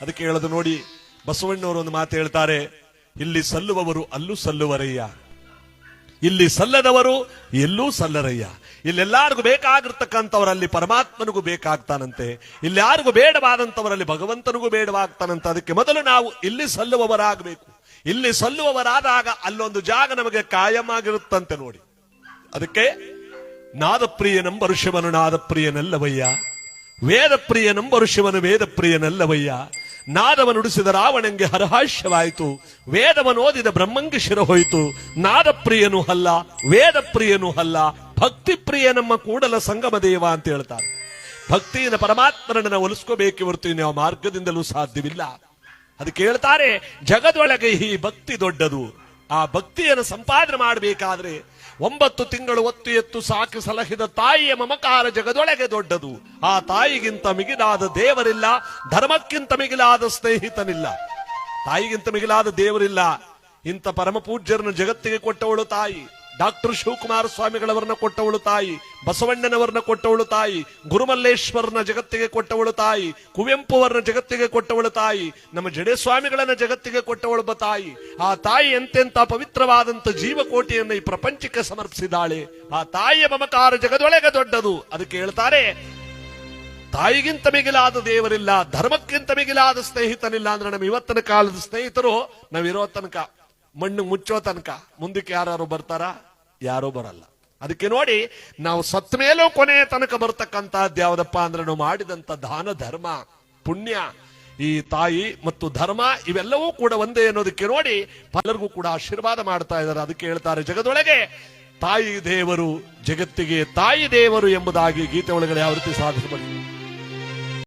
ಅದಕ್ಕೆ ಹೇಳೋದು ನೋಡಿ, ಬಸವಣ್ಣವರು ಒಂದು ಮಾತು ಹೇಳ್ತಾರೆ, ಇಲ್ಲಿ ಸಲ್ಲುವವರು ಅಲ್ಲೂ ಸಲ್ಲುವರಯ್ಯ. ಇಲ್ಲಿ ಸಲ್ಲದವರು ಎಲ್ಲೂ ಸಲ್ಲರಯ್ಯ. ಇಲ್ಲೆಲ್ಲಾರ್ಗೂ ಬೇಕಾಗಿರ್ತಕ್ಕಂಥವರಲ್ಲಿ ಪರಮಾತ್ಮನಿಗೂ ಬೇಕಾಗ್ತಾನಂತೆ. ಇಲ್ಲಿ ಯಾರಿಗೂ ಬೇಡವಾದಂಥವರಲ್ಲಿ ಭಗವಂತನಿಗೂ ಬೇಡವಾಗ್ತಾನಂತೆ. ಅದಕ್ಕೆ ಮೊದಲು ನಾವು ಇಲ್ಲಿ ಸಲ್ಲುವವರಾಗಬೇಕು. ಇಲ್ಲಿ ಸಲ್ಲುವವರಾದಾಗ ಅಲ್ಲೊಂದು ಜಾಗ ನಮಗೆ ಕಾಯಮಾಗಿರುತ್ತಂತೆ ನೋಡಿ. ಅದಕ್ಕೆ ನಾದಪ್ರಿಯನಂಬರು ಶಿವನು ನಾದಪ್ರಿಯನಲ್ಲವಯ್ಯ. ವೇದಪ್ರಿಯನಂಬರು ಶಿವನು ವೇದಪ್ರಿಯನಲ್ಲವಯ್ಯ. ನಾದವ ನುಡಿಸಿದ ರಾವಣಂಗೆ ವೇದವನ್ನು ಓದಿದ ಬ್ರಹ್ಮಂಗೆ ಶಿರ ಹೋಯಿತು. ನಾದಪ್ರಿಯನು ಅಲ್ಲ ವೇದ ಪ್ರಿಯನು ಅಲ್ಲ ಭಕ್ತಿ ಪ್ರಿಯ ನಮ್ಮ ಕೂಡಲ ಸಂಗಮ ದೇವ ಅಂತ ಹೇಳ್ತಾರೆ. ಭಕ್ತಿಯಿಂದ ಪರಮಾತ್ಮರನ್ನ ಒಲಿಸ್ಕೋಬೇಕು ಹೊರತು ಯಾವ ಮಾರ್ಗದಿಂದಲೂ ಸಾಧ್ಯವಿಲ್ಲ. ಅದಕ್ಕೆ ಹೇಳ್ತಾರೆ ಜಗದೊಳಗೆ ಈ ಭಕ್ತಿ ದೊಡ್ಡದು. ಆ ಭಕ್ತಿಯನ್ನು ಸಂಪಾದನೆ ಮಾಡಬೇಕಾದ್ರೆ ಒಂಬತ್ತು ತಿಂಗಳು ಒತ್ತು ಎತ್ತು ಸಾಕು ಸಲಹಿದ ತಾಯಿಯ ಮಮಕಾರ ಜಗದೊಳಗೆ ದೊಡ್ಡದು. ಆ ತಾಯಿಗಿಂತ ಮಿಗಿಲಾದ ದೇವರಿಲ್ಲ, ಧರ್ಮಕ್ಕಿಂತ ಮಿಗಿಲಾದ ಸ್ನೇಹಿತನಿಲ್ಲ. ತಾಯಿಗಿಂತ ಮಿಗಿಲಾದ ದೇವರಿಲ್ಲ. ಇಂಥ ಪರಮ ಪೂಜ್ಯರನ್ನು ಜಗತ್ತಿಗೆ ಕೊಟ್ಟವಳು ತಾಯಿ. ಡಾಕ್ಟರ್ ಶಿವಕುಮಾರ ಸ್ವಾಮಿಗಳವರನ್ನ ಕೊಟ್ಟವಳು ತಾಯಿ, ಬಸವಣ್ಣನವರನ್ನ ಕೊಟ್ಟವಳು ತಾಯಿ, ಗುರುಮಲ್ಲೇಶ್ವರನ ಜಗತ್ತಿಗೆ ಕೊಟ್ಟವಳು ತಾಯಿ ಕುವೆಂಪು ಅವರನ್ನ ಜಗತ್ತಿಗೆ ಕೊಟ್ಟವಳು ತಾಯಿ, ನಮ್ಮ ಜಡೆ ಸ್ವಾಮಿಗಳನ್ನ ಜಗತ್ತಿಗೆ ಕೊಟ್ಟವಳೊಬ್ಬ ತಾಯಿ. ಆ ತಾಯಿ ಎಂತೆಂತ ಪವಿತ್ರವಾದಂತ ಜೀವಕೋಟಿಯನ್ನು ಈ ಪ್ರಪಂಚಕ್ಕೆ ಸಮರ್ಪಿಸಿದಾಳೆ ಆ ತಾಯಿಯ ಮಮಕಾರ ಜಗದೊಳಗೆ ದೊಡ್ಡದು. ಅದಕ್ಕೆ ಹೇಳ್ತಾರೆ, ತಾಯಿಗಿಂತ ಮಿಗಿಲಾದ ದೇವರಿಲ್ಲ, ಧರ್ಮಕ್ಕಿಂತ ಮಿಗಿಲಾದ ಸ್ನೇಹಿತನಿಲ್ಲ. ಅಂದ್ರೆ ನಮ್ಮ ಇವತ್ತಿನ ಕಾಲದ ಸ್ನೇಹಿತರು ನಾವಿರೋ ತನಕ. ಮಣ್ಣು ಮುಚ್ಚೋ ತನಕ ಮುಂದಕ್ಕೆ ಯಾರು ಬರ್ತಾರಾ? ಯಾರೂ ಬರಲ್ಲ. ಅದಕ್ಕೆ ನೋಡಿ, ನಾವು ಸತ್ ಮೇಲೂ ಕೊನೆಯ ತನಕ ಬರ್ತಕ್ಕಂತಹದ್ದು ಯಾವ್ದಪ್ಪ ಅಂದ್ರೆ ನಾವು ಮಾಡಿದಂತ ದಾನ, ಧರ್ಮ, ಪುಣ್ಯ, ಈ ತಾಯಿ ಮತ್ತು ಧರ್ಮ ಇವೆಲ್ಲವೂ ಕೂಡ ಒಂದೇ ಅನ್ನೋದಕ್ಕೆ ನೋಡಿ ಪಲರಿಗೂ ಕೂಡ ಆಶೀರ್ವಾದ ಮಾಡ್ತಾ ಇದ್ದಾರೆ. ಅದಕ್ಕೆ ಹೇಳ್ತಾರೆ, ಜಗದೊಳಗೆ ತಾಯಿ ದೇವರು ಜಗತ್ತಿಗೆ ತಾಯಿ ದೇವರು ಎಂಬುದಾಗಿ ಗೀತೆ ಒಳಗಡೆ ಯಾವ ರೀತಿ ಸಾಧಿಸಬಹುದು.